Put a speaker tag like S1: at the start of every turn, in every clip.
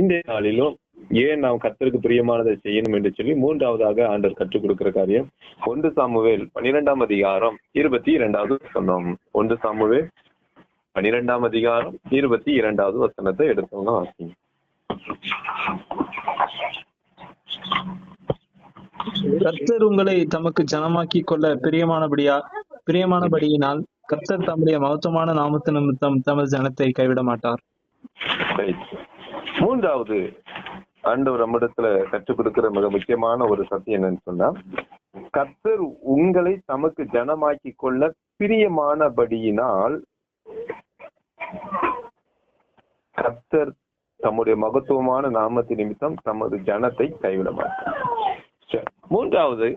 S1: இந்த நாளிலும் ஏன் நாம் கர்த்தருக்கு பிரியமானதை செய்யணும் என்று சொல்லி மூன்றாவதாக ஆண்டவர் கற்றுக் கொடுக்கிற காரியம். ஒன்று சாமுவேல் பனிரெண்டாம் அதிகாரம் இருபத்தி இரண்டாவது வசனம். ஒன்று சாமுவேல் பனிரெண்டாம் அதிகாரம் இருபத்தி இரண்டாவது வசனத்தை எடுத்தவங்க வாசிங்க
S2: கர்த்தர் உங்களை தமக்கு ஜனமாக்கி கொள்ள பிரியமானபடியா பிரியமானபடியினால் கர்த்தர் தம்முடைய மகத்துவமான நாமத்து நிமித்தம் தமது ஜனத்தை கைவிட மாட்டார்.
S1: மூன்றாவது ஆண்டவர் நம்மிடத்துல கற்றுக் கொடுக்கிற மிக முக்கியமான ஒரு சத்தியம் என்னன்னு சொன்னா கர்த்தர் உங்களை தமக்கு ஜனமாக்கி கொள்ள பிரியமானபடியினால் கர்த்தர் தம்முடைய மகத்துவமான நாமத்து நிமித்தம் தமது ஜனத்தை கைவிட மாட்டார். மூன்றாவது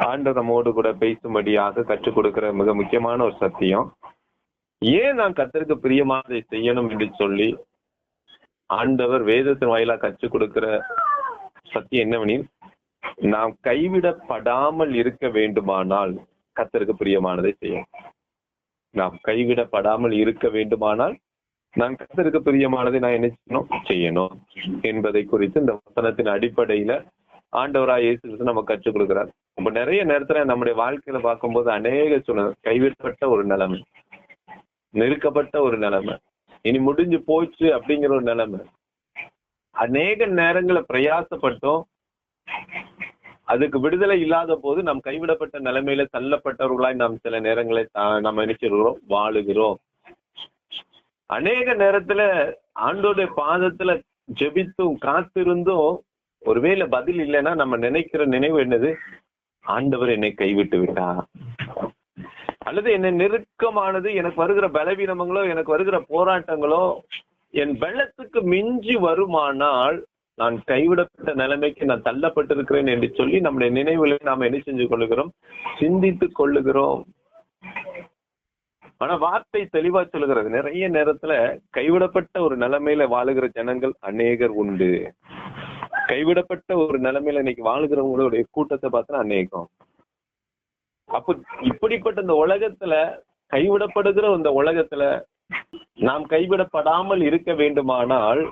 S1: ஆண்டவர் நம்மோடு கூட பேசும்படியாக கற்றுக் கொடுக்கிற மிக முக்கியமான ஒரு சத்தியம் ஏன் நான் கத்தருக்கு பிரியமானதை செய்யணும் என்று சொல்லி ஆண்டவர் வேதத்தின் வாயிலா கற்றுக் கொடுக்கிற சத்தியம் என்னவெனில் நாம் கைவிடப்படாமல் இருக்க வேண்டுமானால் கத்தருக்கு பிரியமானதை செய்யும் நாம் கைவிடப்படாமல் இருக்க வேண்டுமானால் நான் கத்தருக்கு பிரியமானதை நான் என்ன செய்யணும்? செய்யணும் என்பதை குறித்து இந்த வசனத்தின் அடிப்படையில ஆண்டவரா இயேசு நம்ம கற்றுக் கொடுக்கிறார். நம்ம நிறைய நேரத்துல நம்முடைய வாழ்க்கையில பார்க்கும்போது அநேக சூழ்நிலை கைவிடப்பட்ட ஒரு நிலைமை நெருக்கப்பட்ட ஒரு நிலைமை இனி முடிஞ்சு போச்சு அப்படிங்கிற ஒரு நிலைமை. அநேக நேரங்களை பிரயாசப்பட்டோம். அதுக்கு விடுதலை இல்லாத போது நாம் கைவிடப்பட்ட நிலைமையில தள்ளப்பட்டவர்களாய் நாம் சில நேரங்களை நம்ம நாம் நினைச்சிருக்கிறோம் வாழுகிறோம். அநேக நேரத்துல ஆண்டோடைய பாதத்துல ஜெபித்தும் காத்திருந்தும் ஒருவேளை பதில் இல்லைன்னா நம்ம நினைக்கிற நினைவு என்னது? ஆண்டவர் என்னை கைவிட்டு விட்டா அல்லது என்னை நெருக்கமானது எனக்கு வருகிற பலவீனங்களோ எனக்கு வருகிற போராட்டங்களோ என் வெள்ளத்துக்கு மிஞ்சி வருமானால் நான் கைவிடப்பட்ட நிலைமைக்கு நான் தள்ளப்பட்டிருக்கிறேன் என்று சொல்லி நம்முடைய நினைவுகளை நாம் என்ன செஞ்சு கொள்ளுகிறோம் சிந்தித்துக் கொள்ளுகிறோம். ஆனா வார்த்தை தெளிவா சொல்லுகிறது. நிறைய நேரத்துல கைவிடப்பட்ட ஒரு நிலைமையில வாழுகிற ஜனங்கள் அநேகர் உண்டு. கைவிடப்பட்ட ஒரு நிலைமையில இன்னைக்கு வாழுகிறவங்களுடைய கூட்டத்தை பார்த்தா அநேகம். அப்ப இப்படிப்பட்ட இந்த உலகத்துல கைவிடப்படுகிற இந்த உலகத்துல நாம் கைவிடப்படாமல் இருக்க வேண்டுமானால்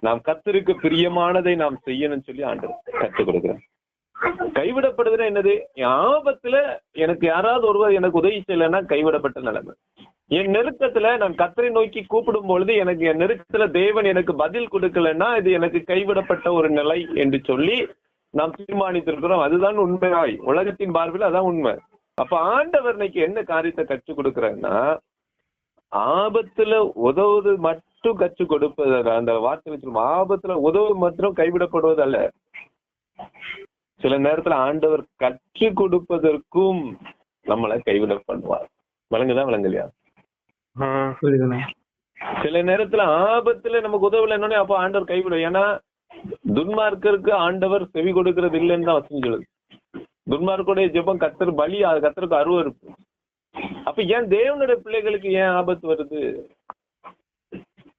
S1: நாம் கத்தருக்கு பிரியமானதை நாம் செய்யணும்னு சொல்லி ஆண்டு கற்றுக் கொடுக்கிறேன் கைவிடப்படுகிற என்னது? ஞாபகத்துல ஆபத்துல எனக்கு யாராவது ஒருவர் எனக்கு உதவி செய்யலைன்னா கைவிடப்பட்ட நிலைமை. என் நெருக்கத்துல நான் கத்தரை நோக்கி கூப்பிடும் பொழுது எனக்கு என் நெருக்கத்துல தேவன் எனக்கு பதில் கொடுக்கலன்னா இது எனக்கு கைவிடப்பட்ட ஒரு நிலை என்று சொல்லி நாம் தீர்மானித்திருக்கிறோம். அதுதான் உண்மையாய். உலகத்தின் பார்வையில் அதான் உண்மை. அப்ப ஆண்டவர் இன்னைக்கு என்ன காரியத்தை கற்றுக் கொடுக்குறாருன்னா ஆபத்துல உதவுவது மட்டும் கற்றுக் கொடுப்பது. அந்த வார்த்தை வச்சிருக்கோம் ஆபத்துல உதவு மட்டும் கைவிடப்படுவது அல்ல. சில நேரத்துல ஆண்டவர் கற்றுக் கொடுப்பதற்கும் நம்மளை கைவிட பண்ணுவார். விளங்குதா விளங்கலையா? சில நேரத்துல ஆபத்துல நமக்கு உதவலைன்னு அப்போ ஆண்டவர் கைவிடும். ஏன்னா துன்மார்க்கருக்கு ஆண்டவர் செவி கொடுக்கிறது இல்லைன்னு தான் வசனம் சொல்லுது. துன்மார்க்குடைய ஜெபம் கத்தர் பலி அது கத்தருக்கு அருவருப்பு. அப்ப ஏன் தேவனுடைய பிள்ளைகளுக்கு ஏன் ஆபத்து வருது?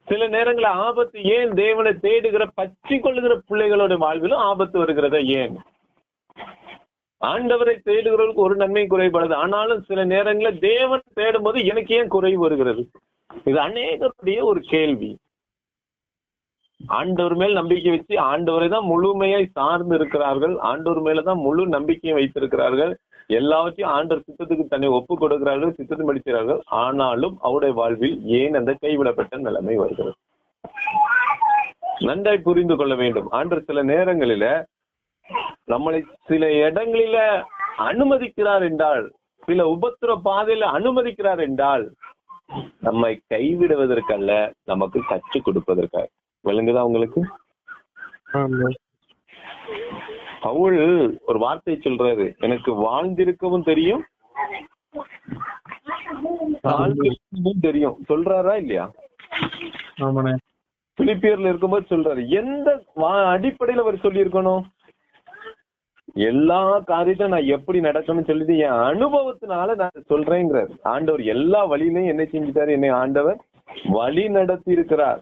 S1: சில நேரங்கள ஆபத்து ஏன் தேவனை தேடுகிற பற்றி கொள்ளுகிற பிள்ளைகளோட வாழ்விலும் ஆபத்து வருகிறத ஏன்? ஆண்டவரை தேடுகிறவர்களுக்கு ஒரு நன்மை குறைபடுது ஆனாலும் சில நேரங்களில் தேவன் தேடும் போது எனக்கு ஏன் குறைவு வருகிறது? இது அநேகருடைய ஒரு கேள்வி. ஆண்டவர் மேல் நம்பிக்கை வச்சு ஆண்டவரை தான் முழுமையாய் சார்ந்து இருக்கிறார்கள். ஆண்டவர் மேலதான் முழு நம்பிக்கையை வைத்திருக்கிறார்கள். எல்லாவற்றையும் ஆண்டவர் சித்தத்துக்கு தன்னை ஒப்பு கொடுக்கிறார்கள் சித்தத்தை படிக்கிறார்கள் ஆனாலும் அவருடைய வாழ்வில் ஏன் அந்த கைவிடப்பட்ட நிலைமை வருகிறது? நன்றாய் புரிந்து கொள்ள வேண்டும். ஆண்டர் சில நேரங்களில நம்மளை சில இடங்களில அனுமதிக்கிறார் என்றால் சில உபத்திர பாதையில அனுமதிக்கிறார் என்றால் நம்மை கைவிடுவதற்கல்ல நமக்கு கற்றுக் கொடுப்பதற்காக. விளங்குதா உங்களுக்கு? பவுல் ஒரு வார்த்தை சொல்றாரு. எனக்கு வாழ்ந்திருக்கவும் தெரியும் தெரியும். சொல்றாரா இல்லையா? பிலிப்பியர்ல இருக்கும்போது சொல்றாரு. எந்த அடிப்படையில அவர் சொல்லி இருக்கணும் எல்லா காரியத்தையும் நான் எப்படி நடக்கணும்னு சொல்லிட்டு என் அனுபவத்தினால நான் சொல்றேங்கிறார். ஆண்டவர் எல்லா வழியிலையும் என்ன செஞ்சுட்டாரு. என்னை ஆண்டவர் வழி நடத்தி இருக்கிறார்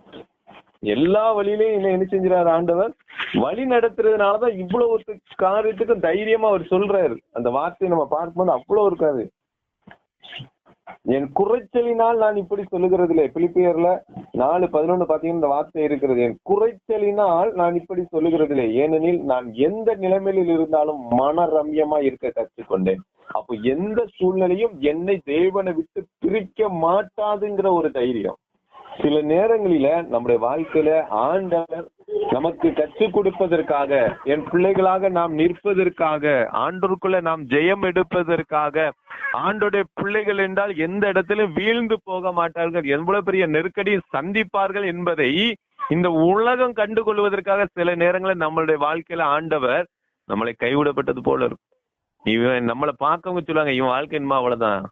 S1: எல்லா வழியிலையும் என்ன என்ன செஞ்சுறாரு ஆண்டவர்? வழி நடத்துறதுனாலதான் இவ்வளவு ஒரு காரியத்துக்கும் தைரியமா அவர் சொல்றாரு. அந்த வார்த்தையை நம்ம பார்க்கும்போது அவ்வளவு இருக்காது என் குறைச்சலினால் நான் இப்படி சொல்லுகிறது இல்லை பிலிப்பியர்ல நாலு பதினொன்னு பாத்தீங்கன்னா இந்த வார்த்தை இருக்கிறது. என் குறைச்சலினால் நான் இப்படி சொல்லுகிறது இல்லை ஏனெனில் நான் எந்த நிலைமையில் இருந்தாலும் மன ரம்யமா இருக்க கற்றுக்கொண்டேன். அப்போ எந்த சூழ்நிலையும் என்னை தேவனை விட்டு பிரிக்க மாட்டாதுங்கிற ஒரு தைரியம். சில நேரங்களில நம்முடைய வாழ்க்கையில ஆண்டவர் நமக்கு கற்றுக் கொடுப்பதற்காக என் பிள்ளைகளாக நாம் நிற்பதற்காக ஆண்டோருக்குள்ள நாம் ஜெயம் எடுப்பதற்காக ஆண்டோடைய பிள்ளைகள் என்றால் எந்த இடத்திலும் வீழ்ந்து போக மாட்டார்கள் எவ்வளவு பெரிய நெருக்கடியை சந்திப்பார்கள் என்பதை இந்த உலகம் கண்டு கொள்வதற்காக சில நேரங்களில் நம்மளுடைய வாழ்க்கையில ஆண்டவர் நம்மளை கைவிடப்பட்டது போல இருக்கும். இவன் நம்மளை பார்க்கவங்க சொல்லுவாங்க இவன் வாழ்க்கை இனிமே அவ்வளவுதான்.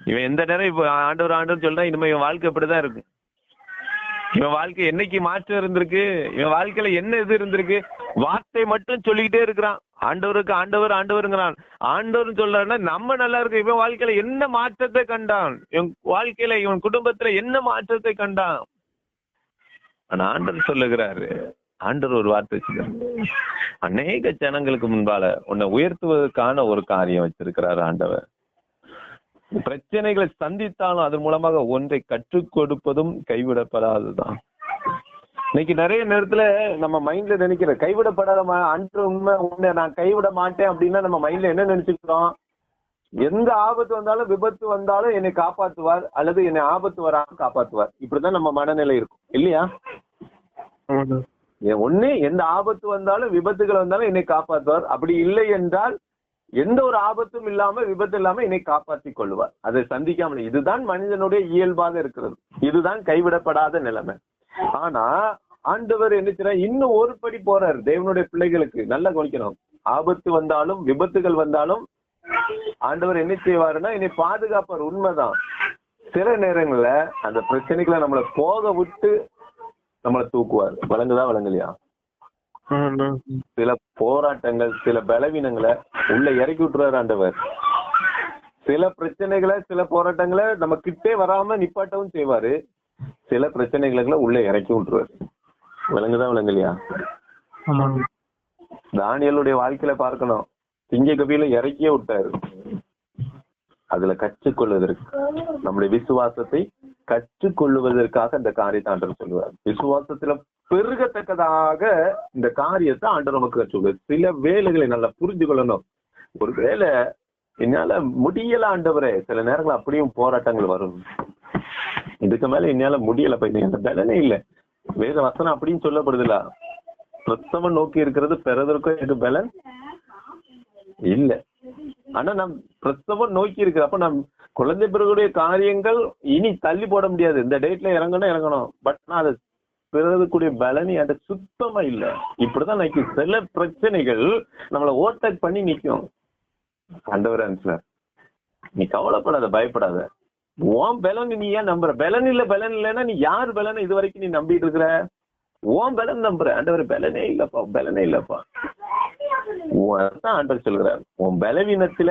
S1: இவன் எந்த நேரம் இப்ப ஆண்டவர் ஆண்டவர் சொல்றான் இனிமே இவன் வாழ்க்கை இப்படிதான் இருக்கு இவன் வாழ்க்கை என்னைக்கு மாற்றம் இருந்திருக்கு? இவன் வாழ்க்கையில என்ன இது இருந்திருக்கு? வார்த்தை மட்டும் சொல்லிக்கிட்டே இருக்கிறான். ஆண்டவருக்கு ஆண்டவர் ஆண்டவருங்கிறான். ஆண்டவர் சொல்றான்னா நம்ம நல்லா இருக்கு இவன் வாழ்க்கையில என்ன மாற்றத்தை கண்டான்? இவன் வாழ்க்கையில இவன் குடும்பத்துல என்ன மாற்றத்தை கண்டான்? ஆனா ஆண்டவர் சொல்லுகிறாரு. ஆண்டவர் ஒரு வார்த்தை வச்சுக்கிறார் அநேக ஜனங்களுக்கு முன்பால உன்னை உயர்த்துவதற்கான ஒரு காரியம் வச்சிருக்கிறார் ஆண்டவர். பிரச்சனைகளை சந்தித்தாலும் அதன் மூலமாக ஒன்றை கற்றுக் கொடுப்பதும் கைவிடப்படாததுதான். இன்னைக்கு நிறைய நேரத்துல நம்ம மைண்ட்ல நினைக்கிற கைவிடப்படாத அன்று உண்மை உன்னை நான் கைவிட மாட்டேன் அப்படின்னா நம்ம மைண்ட்ல என்ன நினைச்சுக்கிறோம்? எந்த ஆபத்து வந்தாலும் விபத்து வந்தாலும் என்னை காப்பாத்துவார் அல்லது என்னை ஆபத்து வராம காப்பாத்துவார். இப்படிதான் நம்ம மனநிலை இருக்கும். இல்லையா? ஒண்ணு எந்த ஆபத்து வந்தாலும் விபத்துகள் வந்தாலும் என்னை காப்பாற்றுவார் அப்படி இல்லை என்றால் எந்த ஒரு ஆபத்தும் இல்லாம விபத்து இல்லாம என்னை காப்பாற்றி கொள்வார். அதை சந்திக்காமல் இதுதான் மனிதனுடைய இயல்பாக இருக்கிறது. இதுதான் கைவிடப்படாத நிலைமை. ஆனா ஆண்டவர் என்ன இன்னும் ஒரு படி போறார். தேவனுடைய பிள்ளைகளுக்கு நல்லா கவனிக்கணும். ஆபத்து வந்தாலும் விபத்துகள் வந்தாலும் ஆண்டவர் என்ன செய்வாருன்னா என்னை பாதுகாப்பார். உண்மைதான். சில நேரங்கள்ல அந்த பிரச்சனைகளை நம்மளை போக விட்டு நம்மளை தூக்குவார். வழங்குதா வழங்கலையா? சில போராட்டங்கள் சில பலவீனங்களை உள்ள இறக்கி விட்டுறாரு ஆண்டவர். சில பிரச்சனைகளை சில போராட்டங்களை நம்ம கிட்டே வராம நிப்பாட்டவும் செய்வாரு. சில பிரச்சனைகளை உள்ள இறக்கி விட்டுருவாரு. விளங்குதா விளங்கலையா?
S2: ஆமாங்க.
S1: தானியலுடைய வாழ்க்கையில பார்க்கணும். திங்க கபியில இறக்கியே விட்டாரு. அதுல கற்றுக்கொள்வதற்கு நம்முடைய விசுவாசத்தை கற்றுக்கொள்வதற்காக இந்த காரியத்தை ஆண்டவர் சொல்லுவார். விசுவாசத்துல பெருகத்தக்கதாக இந்த காரியத்தை ஆண்டவர் நமக்கு கற்றுக்கொள்வார் சில வேலைகளை நல்லா புரிஞ்சு கொள்ளணும் ஒருவேளை என்னால முடியல ஆண்டவரே சில நேரங்கள் அப்படியும் போராட்டங்கள் வரும். இதுக்கு மேல என்னால முடியல பையன் அந்த பலனே இல்ல. வேத வசனம் அப்படின்னு சொல்லப்படுதுல. பிரசவம் நோக்கி இருக்கிறது பிறதற்கும் எனக்கு பலன் இல்ல. ஆனா நம் பிரசவம் நோக்கி இருக்கு அப்ப நம் குழந்தை பிறகுடைய காரியங்கள் இனி தள்ளி போட முடியாது. இந்த டேட்ல இறங்கணும் இறங்கணும். பட் நான் அதை பிறகுக்கூடிய பலனி அந்த சுத்தமா இல்ல. இப்படிதான் நைக்கு சில பிரச்சனைகள் நம்மளை ஓவர்டேக் பண்ணி நிக்கும் ஒரு சார் நீ கவலைப்படாத பயப்படாத. உன் பலன் நீ ஏன் நம்புற? பலன் இல்ல பலன் இல்லைன்னா நீ யார் பலன் இது வரைக்கும் நீ நம்பிட்டு இருக்கிற? உன் பலன் நம்புற ஆண்டவர் பலனே இல்லப்பா பலனே இல்லப்பா. ஆண்டவர் சொல்கிறார் உன் பலவீனத்துல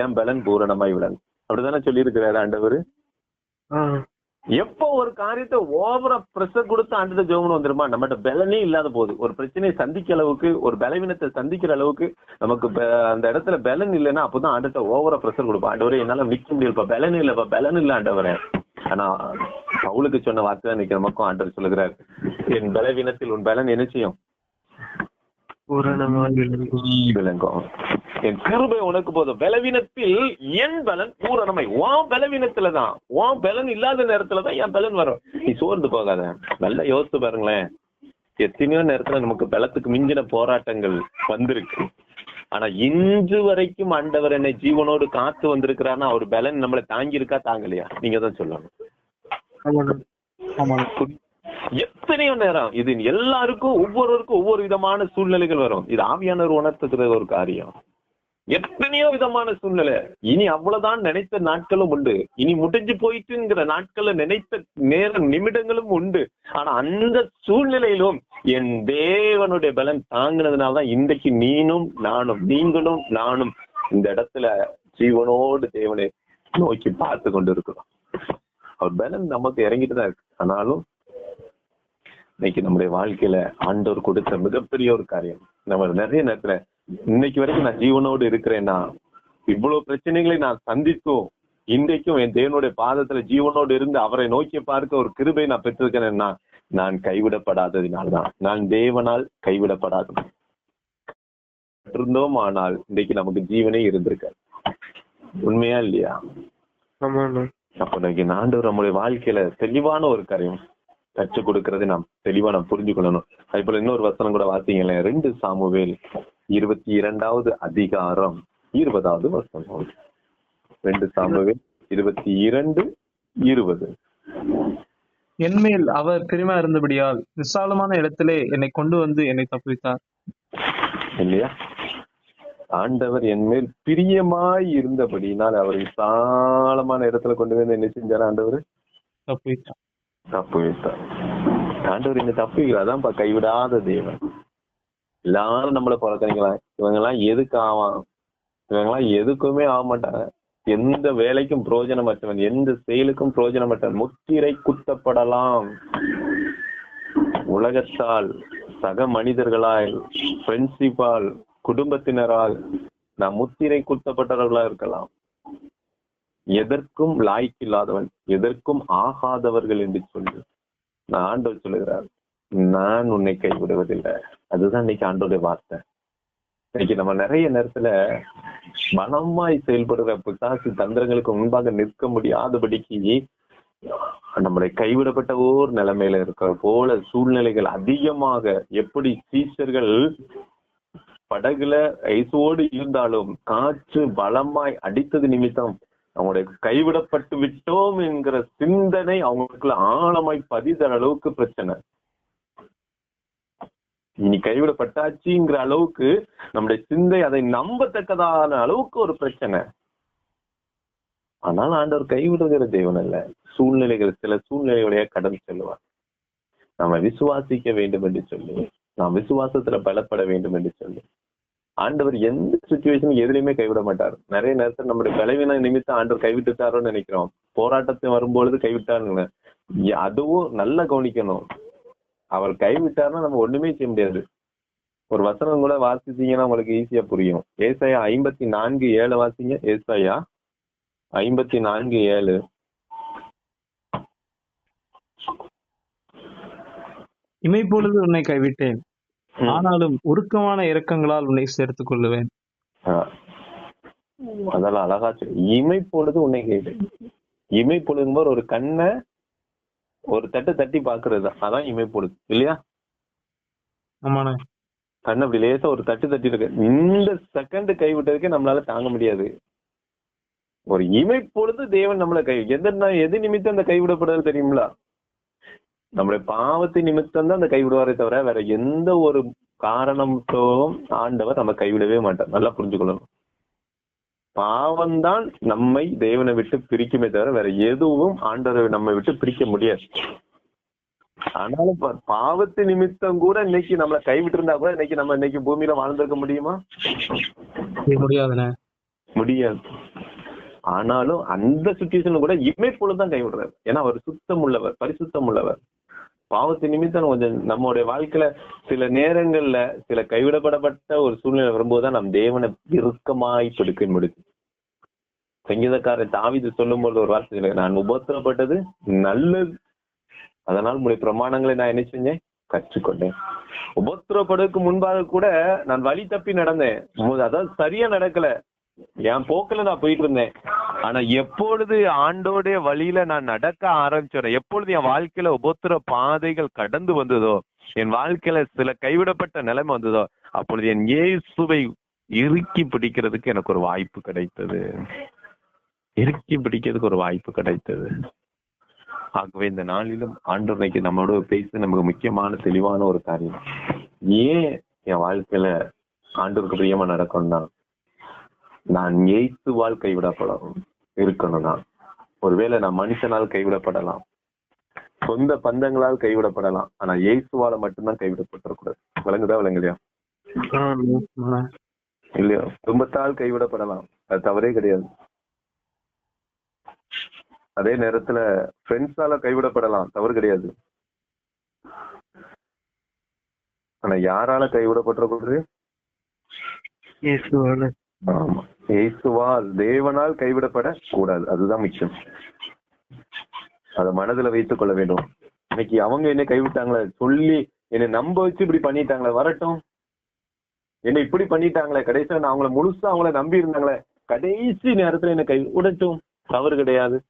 S1: என் பலன் பூரணமாய் விளங்கும். அப்படிதானே சொல்லி இருக்கிறாரு ஆண்டவர் எப்போ ஒரு காரியத்தை ஓவரா பிரஷர் கொடுத்து ஆண்டு ஜோமன் வந்துருமா? நம்மகிட்ட பலனே இல்லாத போது ஒரு பிரச்சனையை சந்திக்க அளவுக்கு ஒரு பலவீனத்தை சந்திக்கிற அளவுக்கு நமக்கு அந்த இடத்துல பலன் இல்லைன்னா அப்பதான் ஆண்டத்தை ஓவரா பிரஷர் கொடுப்பா. ஆண்டவரே என்னால நிக்க முடியலப்பா. பலன் இல்லப்பா பலன் இல்ல ஆண்டவரே. ஆனா பவுலுக்கு சொன்ன வார்த்தை தான் இன்னைக்கு நமக்கும் ஆண்டவர் சொல்லுகிறார். என் பலவீனத்தில் உன் பலன் என்ன செய்யும் விளங்கும். என் கிருபை உனக்கு போதும். பலவீனத்தில் என் பலன் பூரணமை உன் பலவீனத்துல தான் உன் பலன் இல்லாத நேரத்துல தான் என் பலன் வரும். நீ சோர்ந்து போகாத. நல்லா யோசித்து பாருங்களேன். எத்தனையோ நேரத்துல நமக்கு பலத்துக்கு மிஞ்சின போராட்டங்கள் வந்திருக்கு. ஆனா இன்று வரைக்கும் ஆண்டவர் என்னை ஜீவனோடு காத்து வந்திருக்கிறான்னா அவர் பலன் நம்மளை தாங்கி இருக்கா தாங்கலையா? நீங்க தான் சொல்லணும். எத்தனையோ நேரம் இது எல்லாருக்கும் ஒவ்வொருவருக்கும் ஒவ்வொரு விதமான சூழ்நிலைகள் வரும். இது ஆவியானவர் உணர்த்துகிற ஒரு காரியம். எத்தனையோ விதமான சூழ்நிலை. இனி அவ்வளவுதான் நினைத்த நாட்களும் உண்டு. இனி முடிஞ்சு போயிட்டுங்கிற நாட்களை நினைத்த நேரம் நிமிடங்களும் உண்டு. ஆனா அந்த சூழ்நிலையிலும் என் தேவனுடைய பலன் தாங்கினதுனாலதான் இன்றைக்கு நீனும் நானும் நீங்களும் நானும் இந்த இடத்துல ஜீவனோடு தேவனை நோக்கி பார்த்து கொண்டு இருக்கிறோம் அவர் பலன் நமக்கு இறங்கிட்டு தான் இருக்கு. ஆனாலும் இன்னைக்கு நம்முடைய வாழ்க்கையில ஆண்டவர் கொடுத்த மிகப்பெரிய ஒரு காரியம். நம்ம நிறைய நேரத்துல இன்னைக்கு வரைக்கும் நான் ஜீவனோடு இருக்கிறேன்னா இவ்வளவு பிரச்சனைகளை நான் சந்தித்தும் இன்றைக்கும் என் தேவனுடைய பாதத்துல ஜீவனோடு இருந்து அவரை நோக்கி பார்க்க ஒரு கிருபை நான் பெற்றிருக்கிறேன்னா நான் கைவிடப்படாததினால்தான். நான் தேவனால் கைவிடப்படாத. இருந்தோம் ஆனால் இன்னைக்கு நமக்கு ஜீவனே இருந்திருக்காது. உண்மையா இல்லையா? அப்ப இன்னைக்கு ஆண்டவர் நம்முடைய வாழ்க்கையில தெளிவான ஒரு காரியம் கற்றுக் கொடுக்கறதை நாம் தெளிவா நாம் புரிஞ்சுக்கொள்ளணும் அதே போல இன்னொரு வசனம் கூட வாசிங்களேன். ரெண்டு சாமுவேல் இருபத்தி இரண்டாவது அதிகாரம் இருபதாவது வசனம். ரெண்டு சாமுவேல் இருபத்தி இரண்டு இருபது.
S2: என்மேல் அவர் பிரியமா இருந்தபடியால் விசாலமான இடத்திலே என்னை கொண்டு வந்து என்னை தப்புவித்தார்.
S1: இல்லையா? ஆண்டவர் என் மேல் பிரியமாய் இருந்தபடினால் அவர் விசாலமான இடத்துல கொண்டு வந்து என்ன செஞ்சார் ஆண்டவர்?
S2: தப்புவித்தார்
S1: தப்பு வைத்தார் ஆண்டவர் இந்த தப்பு அதான்ப்பா கைவிடாத தேவன். எல்லாரும் நம்மள புறக்கணிக்கலாம். இவங்க எல்லாம் எதுக்கு ஆவான்? இவங்க எல்லாம் எதுக்குமே ஆக மாட்டாங்க. எந்த வேலைக்கும் பிரயோஜனமற்றவன் எந்த செயலுக்கும் பிரயோஜனமற்றவன் முத்திரை குத்தப்படலாம். உலகத்தால் சக மனிதர்களால் ஃப்ரெண்ட்ஷிப்பால் குடும்பத்தினரால் நாம் முத்திரை குத்தப்பட்டவர்களா இருக்கலாம். எதற்கும் லாய்க்கில்லாதவன் எதற்கும் ஆகாதவர்கள் என்று சொல்லி நான் ஆண்டவர் சொல்லுகிறார் நான் உன்னை கைவிடுவதில்லை. அதுதான் இன்னைக்கு ஆண்டோடைய வார்த்தை. இன்னைக்கு நம்ம நிறைய நேரத்துல மனமாய் செயல்படுற பிசாசு தந்திரங்களுக்கு முன்பாக நிற்க முடியாதபடிக்கு நம்முடைய கைவிடப்பட்ட ஓர் நிலைமையில இருக்கிற போல சூழ்நிலைகள் அதிகமாக எப்படி சீசர்கள் படகுல ஐசோடு இருந்தாலும் காற்று பலமாய் அடித்தது நிமித்தம் அவங்களுடைய கைவிடப்பட்டு விட்டோம் என்கிற சிந்தனை அவங்களுக்குள்ள ஆழமாய் பதிதற அளவுக்கு பிரச்சனை. இனி கைவிடப்பட்டாச்சுங்கிற அளவுக்கு நம்முடைய சிந்தை அதை நம்பத்தக்கதான அளவுக்கு ஒரு பிரச்சனை. ஆனால் ஆண்டவர் கைவிடுகிற தெய்வன் அல்ல. சூழ்நிலைகள் சில சூழ்நிலைகளையே கடந்து செல்வார் நாம விசுவாசிக்க வேண்டும் என்று சொல்லி நாம் விசுவாசத்துல பலப்பட வேண்டும் என்று சொல்லி ஆண்டவர் எந்த சுச்சுவேஷன் எதுலையுமே கைவிட மாட்டார். நிறைய நேரத்தில் நம்முடைய பலவீன நிமித்தம் ஆண்டவர் கைவிட்டுட்டாரோன்னு நினைக்கிறோம். போராட்டத்தை வரும்பொழுது கைவிட்டாருன்னு அதுவும் நல்லா கவனிக்கணும். அவர் கைவிட்டார்னா நம்ம ஒண்ணுமே செய்ய முடியாது. ஒரு வசனம் கூட வாசிச்சீங்கன்னா உங்களுக்கு ஈஸியா புரியும். ஏசாயா ஐம்பத்தி நான்கு ஏழு வாசிங்க. ஏசாயா ஐம்பத்தி நான்கு ஏழு.
S2: இமைப்பொழுது உன்னை கைவிட்டேன். ஆனாலும் உருக்கமான இரக்கங்களால் உன்னை சேர்த்துக் கொள்ளுவேன்.
S1: அதெல்லாம் அழகா. இமை பொழுது உன்னை கேட்டு இமை பொழுதும்போது ஒரு கண்ணை ஒரு தட்டு தட்டி பாக்குறது தான். அதான் இமை பொழுது. இல்லையா?
S2: ஆமாண்ணே.
S1: கண்ணை அப்படி லேசா ஒரு தட்டு தட்டி இருக்கு இந்த செகண்ட் கைவிட்டதுக்கே நம்மளால தாங்க முடியாது. ஒரு இமை பொழுது தேவன் நம்மளை கை எந்த எது நிமித்தம் அந்த கைவிடப்படுறது தெரியுங்களா நம்மளுடைய பாவத்தின் நிமித்தம் தான் அந்த கைவிடுவாரே தவிர வேற எந்த ஒரு காரணத்தோம் ஆண்டவர் நம்ம கைவிடவே மாட்டார். நல்லா புரிஞ்சுக்கொள்ளணும். பாவம்தான் நம்மை தேவனை விட்டு பிரிக்குமே தவிர வேற எதுவும் ஆண்டவரை நம்மை விட்டு பிரிக்க முடியாது. ஆனாலும் பாவத்து நிமித்தம் கூட இன்னைக்கு நம்மளை கைவிட்டு இருந்தா கூட இன்னைக்கு நம்ம இன்னைக்கு பூமியில வாழ்ந்திருக்க முடியுமா?
S2: முடியாதுண்ணே.
S1: முடியாது. ஆனாலும் அந்த சுச்சுவேஷன் கூட இமைப்பொழுது தான் கைவிடுறாரு. ஏன்னா அவர் சுத்தம் உள்ளவர் பரிசுத்தம் உள்ளவர் பாவத்து நிமித்தம் கொஞ்சம் நம்மளுடைய வாழ்க்கையில சில நேரங்கள்ல சில கைவிடப்படப்பட்ட ஒரு சூழ்நிலை வரும்போதுதான் நம் தேவனை இறுக்கமாய் பிடிக்க முடியுது சங்கீதக்காரர் தாவிது சொல்லும்போது ஒரு வார்த்தை நான் உபத்திரப்பட்டது நல்லது. அதனால் உங்களுடைய பிரமாணங்களை நான் என்ன செஞ்சேன்? கற்றுக்கொண்டேன். உபத்திரப்படுவதற்கு முன்பாக கூட நான் வழி தப்பி நடந்தேன். அதாவது சரியா நடக்கல. என் போக்கில நான் போயிட்டு இருந்தேன். ஆனா எப்பொழுது ஆண்டோடைய வழியில நான் நடக்க ஆரம்பிச்சேன் எப்பொழுது என் வாழ்க்கையில உபத்திர பாதைகள் கடந்து வந்ததோ என் வாழ்க்கையில சில கைவிடப்பட்ட நிலைமை வந்ததோ அப்பொழுது என் இயேசுவை இறுக்கி பிடிக்கிறதுக்கு எனக்கு ஒரு வாய்ப்பு கிடைத்தது. இறுக்கி பிடிக்கிறதுக்கு ஒரு வாய்ப்பு கிடைத்தது. ஆகவே இந்த நாளிலும் ஆண்டவர் நம்மளோட பேசி நமக்கு முக்கியமான தெளிவான ஒரு காரியம். ஏன் என் வாழ்க்கையில ஆண்டவருக்கு பிரியமா நடக்கணும்னா நான் இயேசுவால் கைவிடப்படணும். இருக்கணும் தான் ஒருவேளை நான் மனுஷனால் கைவிடப்படலாம். சொந்த பந்தங்களால் கைவிடப்படலாம். ஆனா இயேசுவால மட்டும்தான் கைவிடப்பட்டிருக்கூடாது விளங்குதா விளங்குலையா? இல்லையா? குடும்பத்தால் கைவிடப்படலாம். அது தவறே கிடையாது. அதே நேரத்துல ஃப்ரெண்ட்ஸால கைவிடப்படலாம். தவறு கிடையாது. ஆனா யாரால கைவிடப்பட்டிருக்கிறது? ஆமா. இயேசுவால் தேவனால் கைவிடப்பட கூடாது அதுதான் முக்கியம் அதை மனதுல வைத்துக் கொள்ள வேண்டும். இன்னைக்கு அவங்க என்ன கைவிட்டாங்களே சொல்லி என்னை நம்ப வச்சு இப்படி பண்ணிட்டாங்களே வரட்டும். என்னை இப்படி பண்ணிட்டாங்களே கடைசியா நான் அவங்கள முழுசா அவங்கள நம்பி இருந்தாங்களே கடைசி நேரத்துல என்ன கை விடட்டும். தவறு கிடையாது.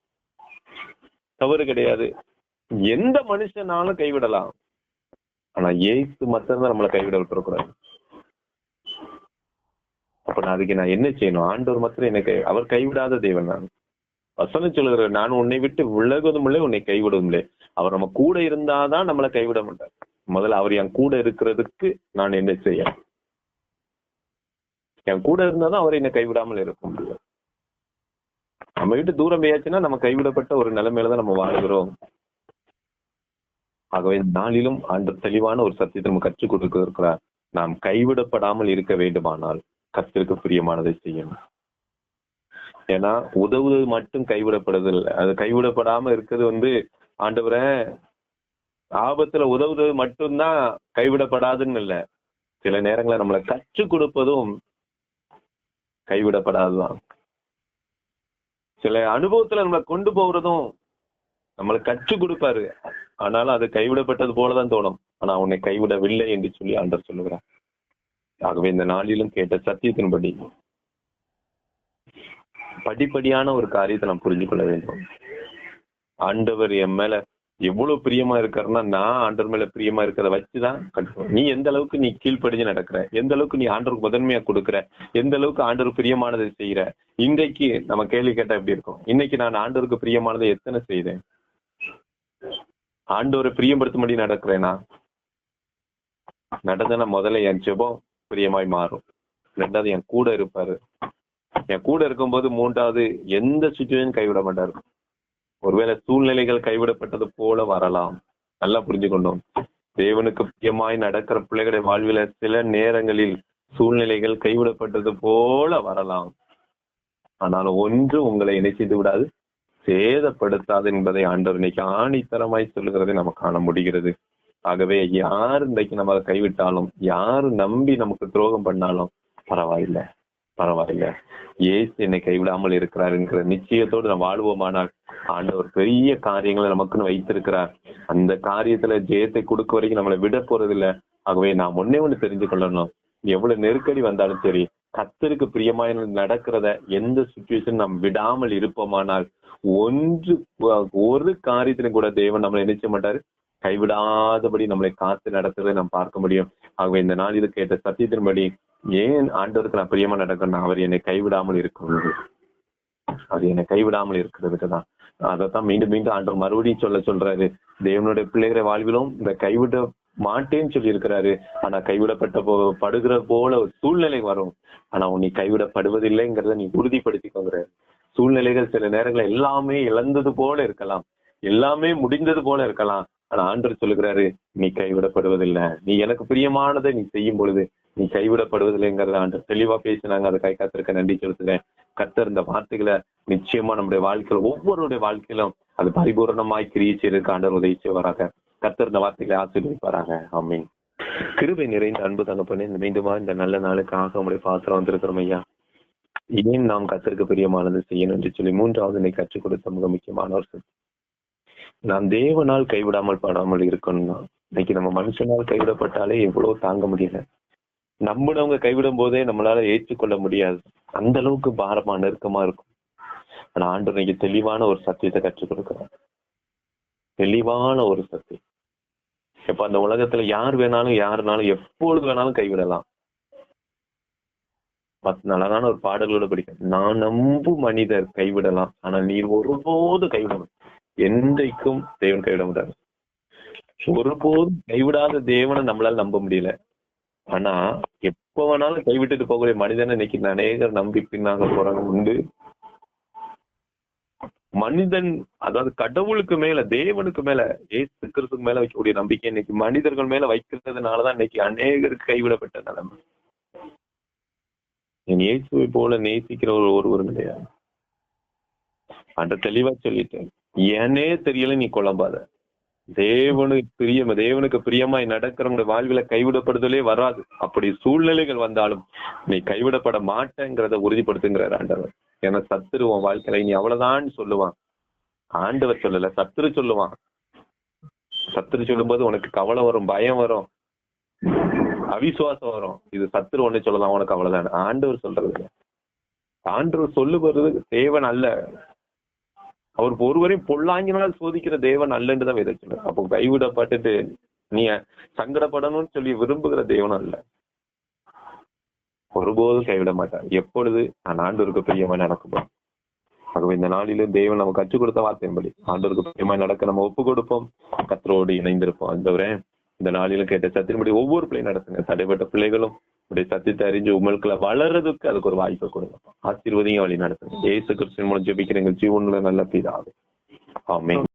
S1: தவறு கிடையாது. எந்த மனுஷனாலும் கைவிடலாம். ஆனா ஏசு மாத்திரம் நம்மளை கைவிட விட்டுறக்கூடாது. அப்ப நான் அதுக்கு நான் என்ன செய்யணும்? ஆண்டவர் மாத்திரம் என்னை கை அவர் கைவிடாத தேவன் நான். வசனம் சொல்லுகிற நான் உன்னை விட்டு விலகுவதும் இல்லை உன்னை கைவிடவும் இல்லை. அவர் நம்ம கூட இருந்தாதான் நம்மளை கைவிட மாட்டார். முதல்ல அவர் என் கூட இருக்கிறதுக்கு நான் என்ன செய்ய? என் கூட இருந்தாதான் அவர் என்னை கைவிடாமல் இருக்க முடியும். நம்ம விட்டு தூரம் போயாச்சுன்னா நம்ம கைவிடப்பட்ட ஒரு நிலைமையில தான் நம்ம வாழ்கிறோம். ஆகவே நாளிலும் அந்த தெளிவான ஒரு சத்தியத்தை நம்ம கற்றுக் கொடுக்க இருக்கிறார். நாம் கைவிடப்படாமல் இருக்க வேண்டுமானால் கத்திற்கு பிரியமானதை செய்யணும். ஏன்னா உதவுவது மட்டும் கைவிடப்படுறதில்லை அது கைவிடப்படாம இருக்கிறது வந்து ஆண்டவரை ஆபத்துல உதவுவது மட்டும்தான் கைவிடப்படாதுன்னு இல்லை. சில நேரங்களில் நம்மளை கற்றுக் கொடுப்பதும் கைவிடப்படாதுதான். சில அனுபவத்துல நம்மளை கொண்டு போறதும் நம்மளை கற்றுக் கொடுப்பாரு. ஆனாலும் அது கைவிடப்பட்டது போலதான் தோணும். ஆனா உன்னை கைவிடவில்லை என்று சொல்லி ஆண்டர் சொல்லுகிறார். ஆகவே இந்த நாளிலும் கேட்ட சத்தியத்தின்படி படிப்படியான ஒரு காரியத்தை நாம் புரிஞ்சு கொள்ள வேண்டும். ஆண்டவர் என் மேல எவ்வளவு பிரியமா இருக்காருன்னா நான் ஆண்டவர் மேல பிரியமா இருக்கிறத வச்சுதான் கட்டுவோம். நீ எந்த அளவுக்கு நீ கீழ்ப்படிஞ்சு நடக்கிற? எந்த அளவுக்கு நீ ஆண்டவருக்கு முதன்மையா கொடுக்குற? எந்த அளவுக்கு ஆண்டவர் பிரியமானதை செய்யற இன்றைக்கு நம்ம கேள்வி கேட்டா எப்படி இருக்கும்? இன்னைக்கு நான் ஆண்டவருக்கு பிரியமானதை எத்தனை செய்தேன்? ஆண்டவரை பிரியப்படுத்தும்படி நடக்கிறேனா? நடந்தனா முதல்ல என் ஜெபம் பிரியமாய் மாறும். ரெண்டாவது என் கூட இருப்பாரு. என் கூட இருக்கும்போது மூன்றாவது எந்த சுச்சுவேஷன் கைவிட மாட்டாரு. ஒருவேளை சூழ்நிலைகள் கைவிடப்பட்டது போல வரலாம். நல்லா புரிஞ்சுக்கொண்டோம் தேவனுக்கு பிரியமாய் நடக்கிற பிள்ளைகளுடைய வாழ்வில சில நேரங்களில் சூழ்நிலைகள் கைவிடப்பட்டது போல வரலாம். ஆனால் ஒன்று உங்களை இணை செய்து விடாது. சேதப்படுத்தாது என்பதை ஆண்டவர் இன்னைக்கு ஆணித்தரமாய் சொல்லுகிறதை நம்ம காண முடிகிறது. ஆகவே யார் இன்றைக்கு நம்ம அதை கைவிட்டாலும் யார் நம்பி நமக்கு துரோகம் பண்ணாலும் பரவாயில்ல பரவாயில்ல. ஏசு என்னை கைவிடாமல் இருக்கிறார் என்கிற நிச்சயத்தோடு நம்ம வாழ்வோமானால் ஆண்டவர் பெரிய காரியங்களை நமக்குன்னு வைத்திருக்கிறார். அந்த காரியத்துல ஜெயத்தை கொடுக்க வரைக்கும் நம்மளை விட போறதில்ல. ஆகவே நான் ஒன்னே ஒண்ணு தெரிஞ்சு கொள்ளணும். எவ்வளவு நெருக்கடி வந்தாலும் சரி கத்தருக்கு பிரியமாய் நடக்கிறத எந்த சுச்சுவேஷன் நாம் விடாமல் இருப்போமானால் ஒன்று ஒரு காரியத்திலும் கூட தேவன் நம்மளை நினைச்ச மாட்டாரு. கைவிடாதபடி நம்மளை காத்து நடத்துறதை நாம் பார்க்க முடியும். ஆகவே இந்த நாள் இது கேட்ட சத்தியத்தின்படி ஏன் ஆண்டவருக்கு நான் பிரியமா நடக்கணும் அவர் என்னை கைவிடாமல் இருக்கிறது அது என்னை கைவிடாமல் இருக்கிறதுக்கு தான். அதைத்தான் மீண்டும் மீண்டும் ஆண்டவர் மறுபடியும் சொல்ல சொல்றாரு. தேவனுடைய பிள்ளைகளை வாழ்விலும் இந்த கைவிட மாட்டேன்னு சொல்லி இருக்கிறாரு ஆனா கைவிடப்பட்ட போ படுகிற போல ஒரு சூழ்நிலை வரும். ஆனா உன்னை கைவிடப்படுவதில்லைங்கிறத நீ உறுதிப்படுத்திக்கோங்கிற. சூழ்நிலைகள் சில நேரங்கள் எல்லாமே இழந்தது போல இருக்கலாம். எல்லாமே முடிந்தது போல இருக்கலாம். ஆனா ஆண்டர் சொல்லுகிறாரு நீ கைவிடப்படுவதில்லை. நீ எனக்கு பிரியமானதை நீ செய்யும் பொழுது நீ கைவிடப்படுவதில்லைங்கிறத ஆண்டர் தெளிவா பேசினாங்க. அதை கை காத்திருக்க நன்றி செலுத்துறேன் கத்தர் இந்த வார்த்தைகளை நிச்சயமா நம்முடைய வாழ்க்கையில ஒவ்வொருடைய வாழ்க்கையிலும் அது பரிபூரணமாய் கிரியை செய்யறதுக்கு ஆண்டவர் உதவி செய்வாராக. கத்தர் இந்த வார்த்தைகளை ஆசீர்வதிப்பாராங்க ஆமீன். கிருபை நிறைந்த அன்பு தகப்பனே இந்த மீண்டுமா இந்த நல்ல நாளுக்காக உங்களுடைய பாத்திரம் வந்திருக்கிறோம் ஐயா. ஏன் நாம் கத்திற்கு பிரியமானது செய்யணும் என்று சொல்லி மூன்றாவது நீ கற்றுக் கொடுத்த மிக முக்கியமான ஒரு நாம் தேவனால் கைவிடாமல் படாமல் இருக்கணும்னா இன்னைக்கு நம்ம மனுஷனால் கைவிடப்பட்டாலே எவ்வளவு தாங்க முடியல. நம்பினவங்க கைவிடும் போதே நம்மளால ஏற்றுக்கொள்ள முடியாது. அந்த அளவுக்கு பாரமா நெருக்கமா இருக்கும். ஆனா ஆண்டு இன்னைக்கு தெளிவான ஒரு சத்தியத்தை கற்றுக் கொடுக்கிறார். தெளிவான ஒரு சத்தியம். இப்ப அந்த உலகத்துல யார் வேணாலும் யாருனாலும் எப்பொழுது வேணாலும் கைவிடலாம். பத்து அழகான ஒரு பாடல்களோட படிக்க நான் நம்பும் மனிதர் கைவிடலாம். ஆனா நீர் ஒருபோது கைவிடணும் என்றைக்கும் தேவன் கைவிட முடியாது ஒருபோதும் கைவிடாத தேவனை நம்மளால நம்ப முடியல. ஆனா எப்ப வேணாலும் கைவிட்டுட்டு போகக்கூடிய மனிதனை இன்னைக்கு அநேகர் நம்பி பின்னாக போறாங்க உண்டு. மனிதன் அதாவது கடவுளுக்கு மேல தேவனுக்கு மேல ஏசு கிறிஸ்துக்கு மேல வைக்கக்கூடிய நம்பிக்கை இன்னைக்கு மனிதர்கள் மேல வைக்கிறதுனாலதான் இன்னைக்கு அநேகருக்கு கைவிடப்பட்ட நிலைமை. என் இயேசுவை போல நேசிக்கிற ஒரு ஒருவரும் கிடையாது. அந்த தெளிவா சொல்லிட்டேன். ஏனே தெரியல நீ குழம்பாத. தேவனுக்கு பிரியம் தேவனுக்கு பிரியமாய் நடக்கிறவங்க வாழ்வில கைவிடப்படுதலே வராது. அப்படி சூழ்நிலைகள் வந்தாலும் நீ கைவிடப்பட மாட்டேங்கிறத உறுதிப்படுத்துங்கிறார் ஆண்டவர். ஏன்னா சத்துரு உன் வாழ்க்கையில நீ அவ்வளவுதான் சொல்லுவான். ஆண்டவர் சொல்லல சத்துரு சொல்லுவான். சத்துரு சொல்லும்போது உனக்கு கவலை வரும் பயம் வரும். அவிசுவாசம் வரும். இது சத்துரு ஒண்ணு சொல்லலாம் உனக்கு அவ்வளவுதான் ஆண்டவர் சொல்றது ஆண்டவர் சொல்லுவது தேவன் அல்ல. அவர் ஒருவரையும் பொல்லாங்கினால் சோதிக்கிற தேவன் அல்லன்றுதான் வேதம் சொல்லுது. அப்போ கைவிடப்பட்டுட்டு நீ சங்கடப்படணும்னு சொல்லி விரும்புகிற தேவன் அல்ல. ஒருபோதும் கைவிட மாட்டார். எப்பொழுது? நான் ஆண்டோருக்கு பிரியமா நடக்கப்படும் ஆகவே இந்த நாளிலும் தேவன் நம்ம கற்றுக் கொடுத்த வார்த்தையின்படி ஆண்டோருக்கு பிரியமா நடக்க நம்ம ஒப்பு கொடுப்போம். கத்தரோடு இணைந்திருப்போம். அந்தவரே இந்த நாளிலும் கேட்ட சத்தின்படி ஒவ்வொரு பிள்ளை நடத்துங்க. தடைப்பட்ட பிள்ளைகளும் உடைய சத்தியத்தை அறிஞ்சு உங்களுக்குள்ள வளர்றதுக்கு அதுக்கு ஒரு வாய்ப்பை கொடுங்க. ஆசீர்வதிங்க வழி நடத்துங்க. ஏசு கிறிஸ்துவின் மூலம் ஜெபிக்கிற எங்கள் ஜீவன்ல நல்ல பிதாவே. ஆமென்.